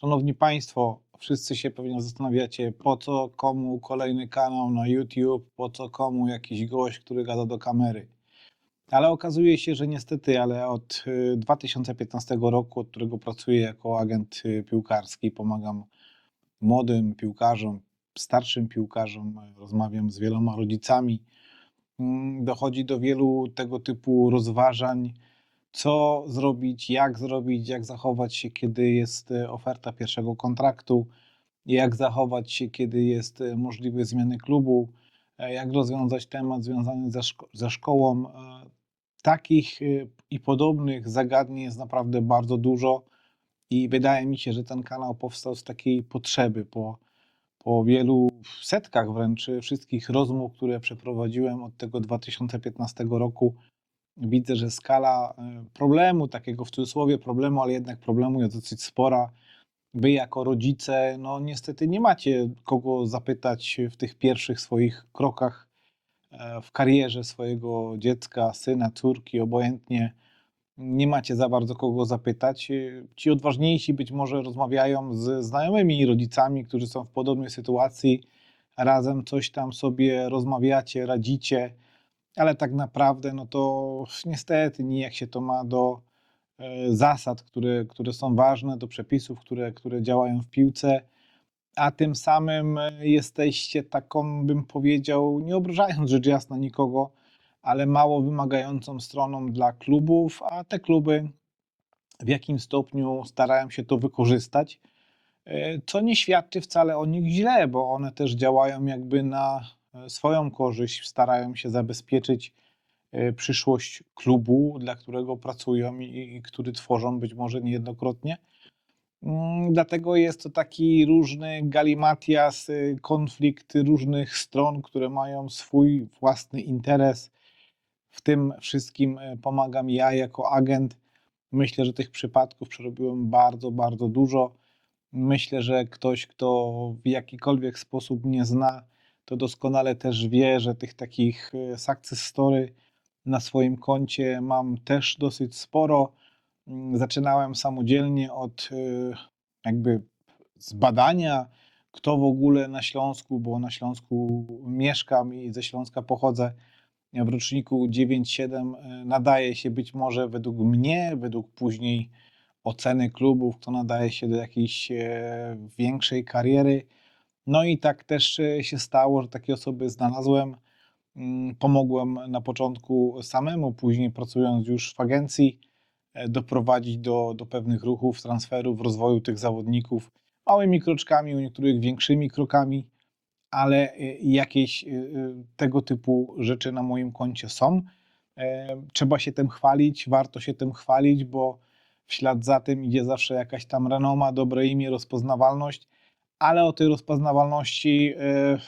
Szanowni Państwo, wszyscy się pewnie zastanawiacie, po co komu kolejny kanał na YouTube, po co komu jakiś gość, który gada do kamery. Ale okazuje się, że niestety, ale od y, 2015 roku, od którego pracuję jako agent y, piłkarski, pomagam młodym piłkarzom, starszym piłkarzom, y, rozmawiam z wieloma rodzicami, mm, dochodzi do wielu tego typu rozważań, co zrobić, jak zrobić, jak zachować się, kiedy jest e, oferta pierwszego kontraktu, jak zachować się, kiedy jest e, możliwe zmiany klubu, e, jak rozwiązać temat związany ze, szko- ze szkołą. Takich i podobnych zagadnień jest naprawdę bardzo dużo i wydaje mi się, że ten kanał powstał z takiej potrzeby po, po wielu setkach wręcz wszystkich rozmów, które przeprowadziłem od tego 2015 roku widzę, że skala e, problemu, takiego w cudzysłowie problemu, ale jednak problemu jest dosyć spora. Wy jako rodzice, no niestety nie macie kogo zapytać w tych pierwszych swoich krokach e, w karierze swojego dziecka, syna, córki, obojętnie. Nie macie za bardzo kogo zapytać. E, Ci odważniejsi być może rozmawiają z znajomymi rodzicami, którzy są w podobnej sytuacji. Razem coś tam sobie rozmawiacie, radzicie ale tak naprawdę, no to niestety nijak się to ma do e, zasad, które, które są ważne, do przepisów, które, które działają w piłce, a tym samym e, jesteście taką, bym powiedział, nie obrażając rzecz jasna nikogo, ale mało wymagającą stroną dla klubów, a te kluby w jakim stopniu starają się to wykorzystać, e, co nie świadczy wcale o nich źle, bo one też działają jakby na swoją korzyść, starają się zabezpieczyć e, przyszłość klubu, dla którego pracują i, i który tworzą być może niejednokrotnie. Mm, Dlatego jest to taki różny galimatias, y, konflikt różnych stron, które mają swój własny interes. W tym wszystkim e, pomagam ja jako agent. Myślę, że tych przypadków przerobiłem bardzo, bardzo dużo. Myślę, że ktoś, kto w jakikolwiek sposób mnie zna, to doskonale też wie, że tych takich e, success story na swoim koncie mam też dosyć sporo. Mm, Zaczynałem samodzielnie od y, jakby zbadania, kto w ogóle na Śląsku, bo na Śląsku mieszkam i ze Śląska pochodzę. W roczniku 9-7 y, nadaje się być może według mnie, według później oceny klubów, kto nadaje się do jakiejś e, większej kariery. No i tak też e, się stało, że takie osoby znalazłem. Mm, Pomogłem na początku samemu, później pracując już w agencji, e, doprowadzić do, do pewnych ruchów, transferów, rozwoju tych zawodników małymi kroczkami, u niektórych większymi krokami, ale e, jakieś tego typu rzeczy na moim koncie są. Trzeba się tym chwalić, warto się tym chwalić, bo w ślad za tym idzie zawsze jakaś tam renoma, dobre imię, rozpoznawalność, ale o tej rozpoznawalności e,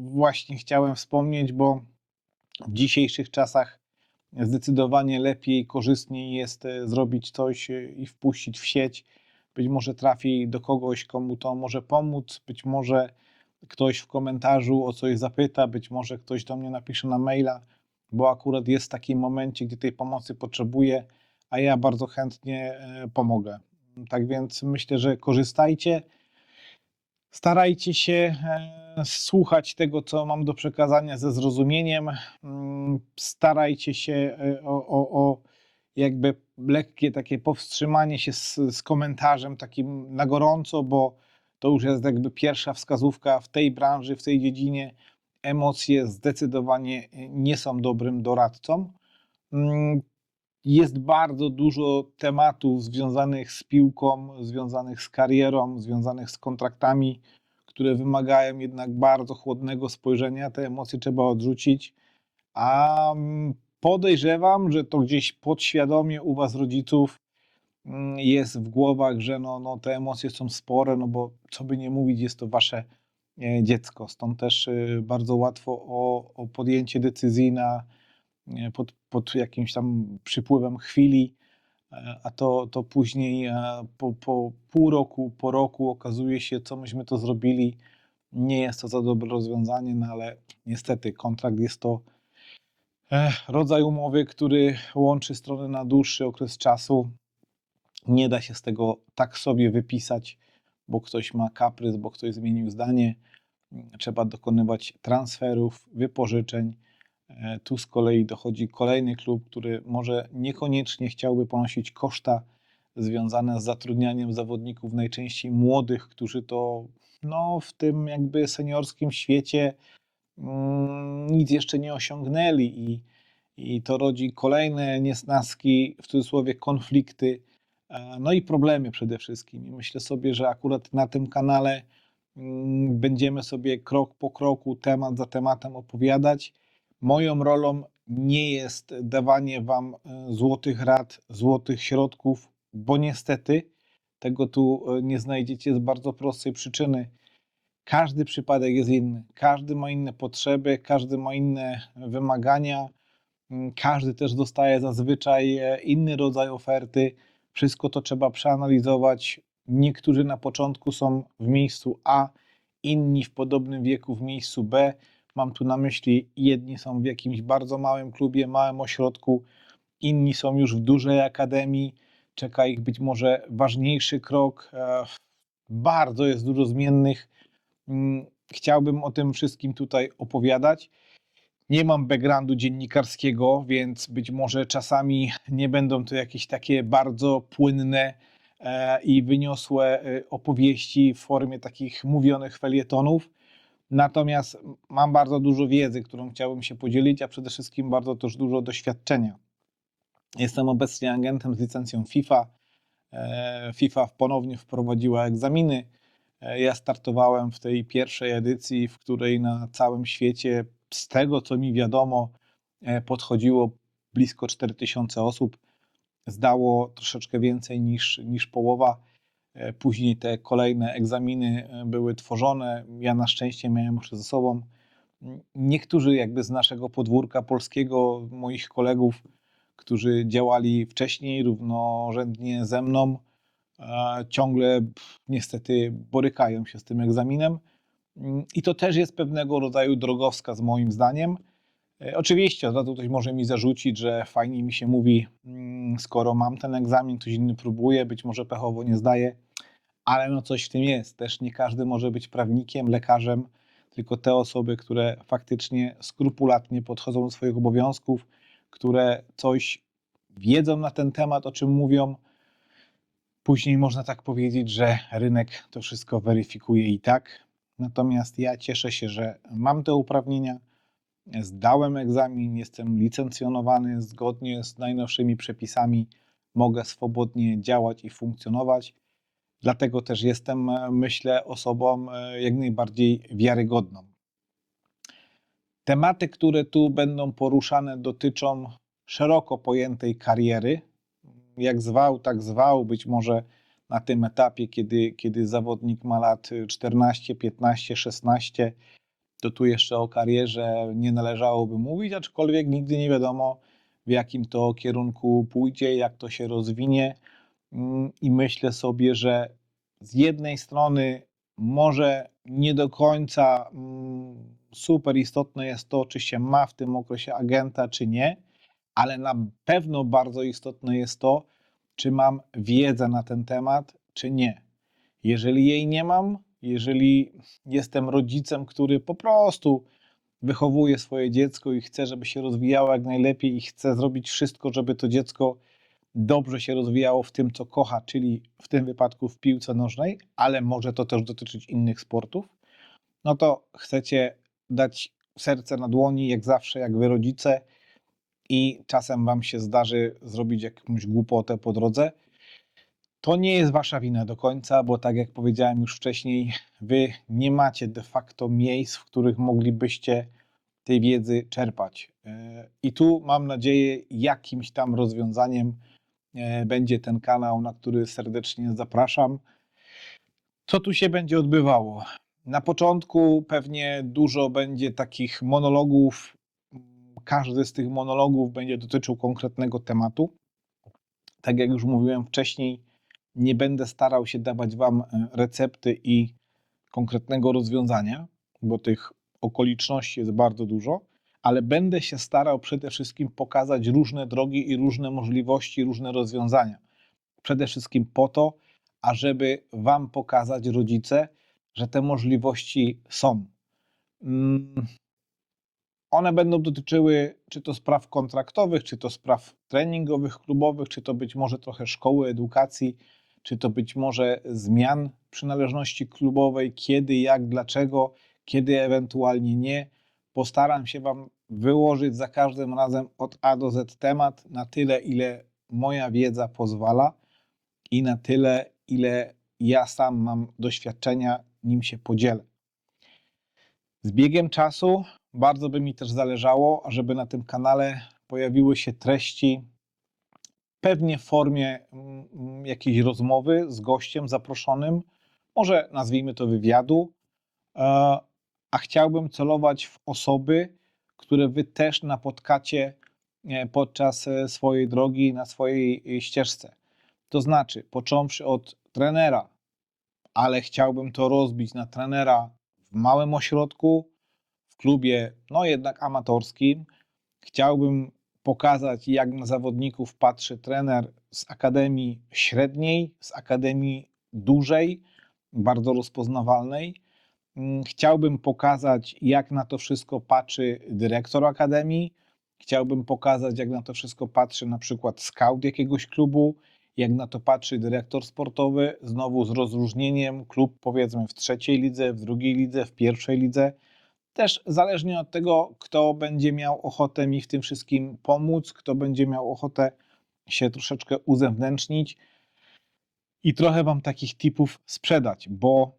właśnie chciałem wspomnieć, bo w dzisiejszych czasach zdecydowanie lepiej, korzystniej jest e, zrobić coś e, i wpuścić w sieć. Być może trafi do kogoś, komu to może pomóc, być może ktoś w komentarzu o coś zapyta, być może ktoś do mnie napisze na maila, bo akurat jest w takim momencie, gdzie tej pomocy potrzebuje, a ja bardzo chętnie pomogę. Tak więc myślę, że korzystajcie. Starajcie się e, słuchać tego, co mam do przekazania ze zrozumieniem. Mm, Starajcie się e, o, o, o jakby lekkie takie powstrzymanie się z, z komentarzem takim na gorąco, bo to już jest jakby pierwsza wskazówka w tej branży, w tej dziedzinie. Emocje zdecydowanie nie są dobrym doradcą. Jest bardzo dużo tematów związanych z piłką, związanych z karierą, związanych z kontraktami, które wymagają jednak bardzo chłodnego spojrzenia. Te emocje trzeba odrzucić, a mm, podejrzewam, że to gdzieś podświadomie u Was, rodziców, mm, jest w głowach, że no, no, te emocje są spore, no bo co by nie mówić, jest to Wasze e, dziecko. Stąd też e, bardzo łatwo o, o podjęcie decyzji na, pod, pod jakimś tam przypływem chwili, e, a to, to później e, po, po pół roku, po roku okazuje się, co myśmy to zrobili. Nie jest to za dobre rozwiązanie, no ale niestety kontrakt jest to e, rodzaj umowy, który łączy strony na dłuższy okres czasu. Nie da się z tego tak sobie wypisać. bo ktoś ma kaprys, bo ktoś zmienił zdanie. Trzeba dokonywać transferów, wypożyczeń. E, Tu z kolei dochodzi kolejny klub, który może niekoniecznie chciałby ponosić koszta związane z zatrudnianiem zawodników, najczęściej młodych, którzy to no, w tym jakby seniorskim świecie mm, nic jeszcze nie osiągnęli i, i to rodzi kolejne niesnaski, w cudzysłowie konflikty, e, no i problemy przede wszystkim. I myślę sobie, że akurat na tym kanale mm, będziemy sobie krok po kroku, temat za tematem opowiadać. Moją rolą nie jest dawanie Wam e, złotych rad, złotych środków, bo niestety tego tu e, nie znajdziecie z bardzo prostej przyczyny. Każdy przypadek jest inny, każdy ma inne potrzeby, każdy ma inne wymagania, mm, każdy też dostaje zazwyczaj e, inny rodzaj oferty. Wszystko to trzeba przeanalizować. Niektórzy na początku są w miejscu A, inni w podobnym wieku w miejscu B. Mam tu na myśli, jedni są w jakimś bardzo małym klubie, małym ośrodku, inni są już w dużej akademii. Czeka ich być może ważniejszy krok. E, Bardzo jest dużo zmiennych. Mm, Chciałbym o tym wszystkim tutaj opowiadać. Nie mam backgroundu dziennikarskiego, więc być może czasami nie będą to jakieś takie bardzo płynne e, i wyniosłe e, opowieści w formie takich mówionych felietonów. Natomiast mam bardzo dużo wiedzy, którą chciałbym się podzielić, a przede wszystkim bardzo też dużo doświadczenia. Jestem obecnie agentem z licencją FIFA. E, FIFA ponownie wprowadziła egzaminy. E, Ja startowałem w tej pierwszej edycji, w której na całym świecie, z tego co mi wiadomo, e, podchodziło blisko 4000 osób. Zdało troszeczkę więcej niż, niż połowa. E, Później te kolejne egzaminy e, były tworzone. Ja na szczęście miałem już ze sobą. Niektórzy jakby z naszego podwórka polskiego, moich kolegów, którzy działali wcześniej równorzędnie ze mną, e, ciągle niestety borykają się z tym egzaminem. I to też jest pewnego rodzaju drogowskaz, moim zdaniem. E, Oczywiście, od razu ktoś może mi zarzucić, że fajnie mi się mówi, mm, skoro mam ten egzamin, ktoś inny próbuje, być może pechowo nie zdaje, ale no coś w tym jest. Też nie każdy może być prawnikiem, lekarzem, tylko te osoby, które faktycznie skrupulatnie podchodzą do swoich obowiązków, które coś wiedzą na ten temat, o czym mówią. Później można tak powiedzieć, że rynek to wszystko weryfikuje i tak. Natomiast ja cieszę się, że mam te uprawnienia, zdałem egzamin, jestem licencjonowany zgodnie z najnowszymi przepisami, mogę swobodnie działać i funkcjonować. Dlatego też jestem, e, myślę, osobą e, jak najbardziej wiarygodną. Tematy, które tu będą poruszane, dotyczą szeroko pojętej kariery. Jak zwał, tak zwał, być może na tym etapie, kiedy, kiedy zawodnik ma lat 14, 15, 16, to tu jeszcze o karierze nie należałoby mówić, aczkolwiek nigdy nie wiadomo, w jakim to kierunku pójdzie, jak to się rozwinie. Mm, I myślę sobie, że z jednej strony może nie do końca mm, super istotne jest to, czy się ma w tym okresie agenta, czy nie, ale na pewno bardzo istotne jest to, czy mam wiedzę na ten temat, czy nie. Jeżeli jej nie mam, jeżeli jestem rodzicem, który po prostu wychowuje swoje dziecko i chce, żeby się rozwijało jak najlepiej i chce zrobić wszystko, żeby to dziecko dobrze się rozwijało w tym, co kocha, czyli w tym wypadku w piłce nożnej, ale może to też dotyczyć innych sportów, no to chcecie dać serce na dłoni, jak zawsze, jak wy rodzice, i czasem wam się zdarzy zrobić jakąś głupotę po drodze. To nie jest wasza wina do końca, bo tak jak powiedziałem już wcześniej, wy nie macie de facto miejsc, w których moglibyście tej wiedzy czerpać. E, I tu mam nadzieję, jakimś tam rozwiązaniem e, będzie ten kanał, na który serdecznie zapraszam. Co tu się będzie odbywało? Na początku pewnie dużo będzie takich monologów. Każdy z tych monologów będzie dotyczył konkretnego tematu. Tak jak już mówiłem wcześniej, nie będę starał się dawać Wam e, recepty i konkretnego rozwiązania, bo tych okoliczności jest bardzo dużo, ale będę się starał przede wszystkim pokazać różne drogi i różne możliwości, różne rozwiązania. Przede wszystkim po to, ażeby Wam pokazać, rodzice, że te możliwości są. Mm, One będą dotyczyły czy to spraw kontraktowych, czy to spraw treningowych, klubowych, czy to być może trochę szkoły, edukacji, czy to być może zmian przynależności klubowej, kiedy, jak, dlaczego, kiedy ewentualnie nie. Postaram się Wam wyłożyć za każdym razem od A do Z temat na tyle, ile moja wiedza pozwala i na tyle, ile ja sam mam doświadczenia, nim się podzielę. Z biegiem czasu bardzo by mi też zależało, żeby na tym kanale pojawiły się treści, pewnie w formie mm, mm, jakiejś rozmowy z gościem zaproszonym, może nazwijmy to wywiadu, e, a chciałbym celować w osoby, które Wy też napotkacie e, podczas e, swojej drogi, na swojej ścieżce. To znaczy, począwszy od trenera, ale chciałbym to rozbić na trenera w małym ośrodku, w klubie, no jednak amatorskim. Chciałbym pokazać, jak na zawodników patrzy trener z akademii średniej, z akademii dużej, bardzo rozpoznawalnej. Mm, Chciałbym pokazać, jak na to wszystko patrzy dyrektor akademii. Chciałbym pokazać, jak na to wszystko patrzy na przykład scout jakiegoś klubu, jak na to patrzy dyrektor sportowy, znowu z rozróżnieniem klub powiedzmy w trzeciej lidze, w drugiej lidze, w pierwszej lidze. Też zależnie od tego, kto będzie miał ochotę mi w tym wszystkim pomóc, kto będzie miał ochotę się troszeczkę uzewnętrznić i trochę Wam takich tipów sprzedać, bo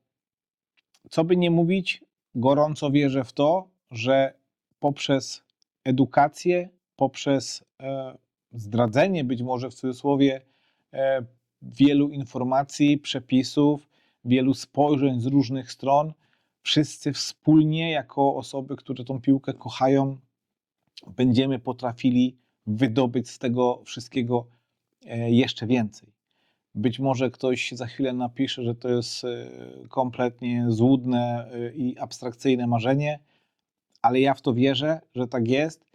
co by nie mówić, gorąco wierzę w to, że poprzez edukację, poprzez e, zdradzenie być może w cudzysłowie e, wielu informacji, przepisów, wielu spojrzeń z różnych stron, wszyscy wspólnie, jako osoby, które tą piłkę kochają, będziemy potrafili wydobyć z tego wszystkiego e, jeszcze więcej. Być może ktoś za chwilę napisze, że to jest e, kompletnie złudne e, i abstrakcyjne marzenie, ale ja w to wierzę, że tak jest.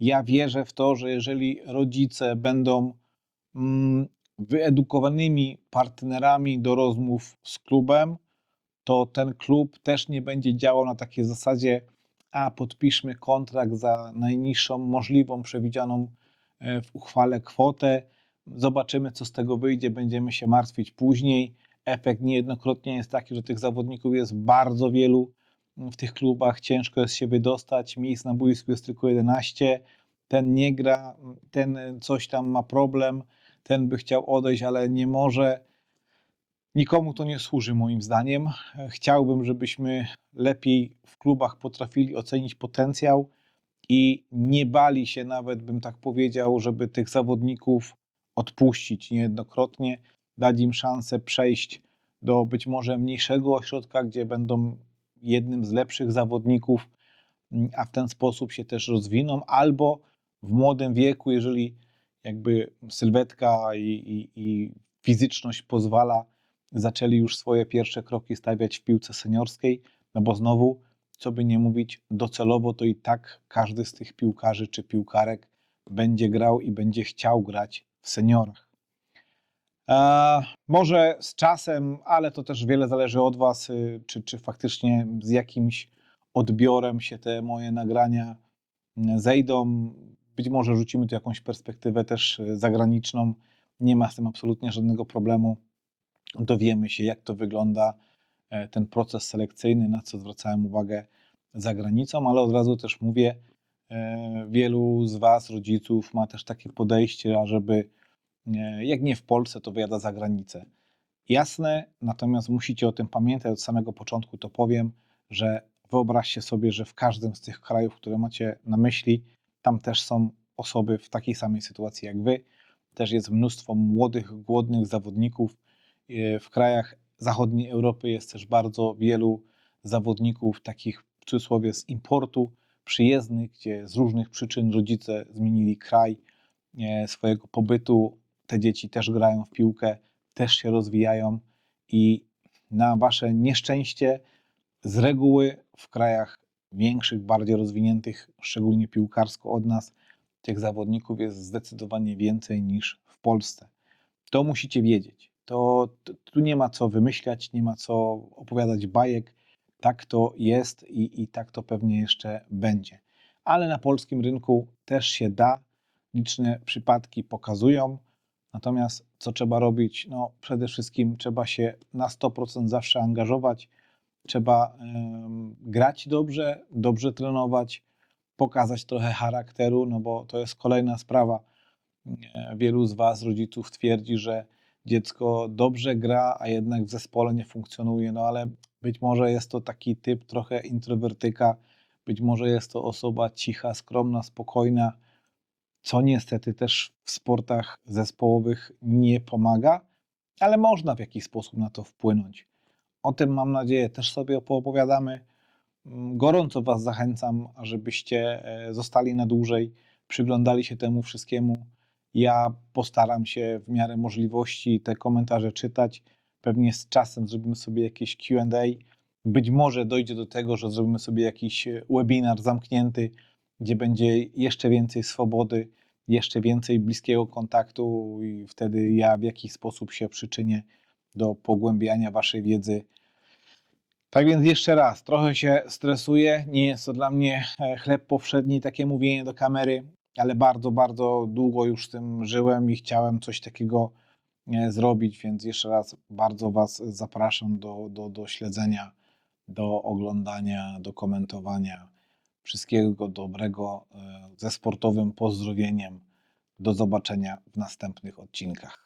Ja wierzę w to, że jeżeli rodzice będą mm, wyedukowanymi partnerami do rozmów z klubem, to ten klub też nie będzie działał na takiej zasadzie, a podpiszmy kontrakt za najniższą możliwą przewidzianą e, w uchwale kwotę, zobaczymy co z tego wyjdzie, będziemy się martwić później. Efekt niejednokrotnie jest taki, że tych zawodników jest bardzo wielu w tych klubach, ciężko jest się wydostać, miejsc na boisku jest tylko 11, ten nie gra, ten coś tam ma problem, ten by chciał odejść, ale nie może. Nikomu to nie służy moim zdaniem. Chciałbym, żebyśmy lepiej w klubach potrafili ocenić potencjał i nie bali się nawet, bym tak powiedział, żeby tych zawodników odpuścić niejednokrotnie, dać im szansę przejść do być może mniejszego ośrodka, gdzie będą jednym z lepszych zawodników, a w ten sposób się też rozwiną, albo w młodym wieku, jeżeli jakby sylwetka i, i, i fizyczność pozwala, zaczęli już swoje pierwsze kroki stawiać w piłce seniorskiej, no bo znowu, co by nie mówić, docelowo to i tak każdy z tych piłkarzy czy piłkarek będzie grał i będzie chciał grać w seniorach. Może z czasem, ale to też wiele zależy od Was, y, czy, czy faktycznie z jakimś odbiorem się te moje nagrania mm, zejdą. Być może rzucimy tu jakąś perspektywę też y, zagraniczną. Nie ma z tym absolutnie żadnego problemu. Dowiemy się, jak to wygląda e, ten proces selekcyjny, na co zwracałem uwagę za granicą, ale od razu też mówię, e, wielu z Was, rodziców, ma też takie podejście, ażeby e, jak nie w Polsce, to wyjada za granicę. Jasne, natomiast musicie o tym pamiętać, od samego początku to powiem, że wyobraźcie sobie, że w każdym z tych krajów, które macie na myśli, tam też są osoby w takiej samej sytuacji jak Wy. Też jest mnóstwo młodych, głodnych zawodników. E, W krajach zachodniej Europy jest też bardzo wielu zawodników, takich w cudzysłowie z importu, przyjezdnych, gdzie z różnych przyczyn rodzice zmienili kraj e, swojego pobytu. Te dzieci też grają w piłkę, też się rozwijają i na wasze nieszczęście z reguły w krajach większych, bardziej rozwiniętych, szczególnie piłkarsko od nas, tych zawodników jest zdecydowanie więcej niż w Polsce. To musicie wiedzieć. To tu nie ma co wymyślać, nie ma co opowiadać bajek. Tak to jest i, i tak to pewnie jeszcze będzie. Ale na polskim rynku też się da. Liczne przypadki pokazują. Natomiast co trzeba robić? No, przede wszystkim trzeba się na 100% zawsze angażować. Trzeba grać dobrze, dobrze trenować, pokazać trochę charakteru, no bo to jest kolejna sprawa. Wielu z Was, rodziców, twierdzi, że dziecko dobrze gra, a jednak w zespole nie funkcjonuje. No ale być może jest to taki typ trochę introwertyka, być może jest to osoba cicha, skromna, spokojna, co niestety też w sportach zespołowych nie pomaga, ale można w jakiś sposób na to wpłynąć. O tym mam nadzieję też sobie poopowiadamy. Mm, Gorąco Was zachęcam, żebyście e, zostali na dłużej, przyglądali się temu wszystkiemu. Ja postaram się w miarę możliwości te komentarze czytać. Pewnie z czasem zrobimy sobie jakieś QA. Być może dojdzie do tego, że zrobimy sobie jakiś e, webinar zamknięty, gdzie będzie jeszcze więcej swobody, jeszcze więcej bliskiego kontaktu, i wtedy ja w jakiś sposób się przyczynię do pogłębiania Waszej wiedzy. Tak więc jeszcze raz, trochę się stresuję. Nie jest to dla mnie e, chleb powszedni, takie mówienie do kamery, ale bardzo, bardzo długo już tym żyłem i chciałem coś takiego e, zrobić, więc jeszcze raz bardzo Was zapraszam do, do, do śledzenia, do oglądania, do komentowania. Wszystkiego dobrego e, ze sportowym pozdrowieniem. Do zobaczenia w następnych odcinkach.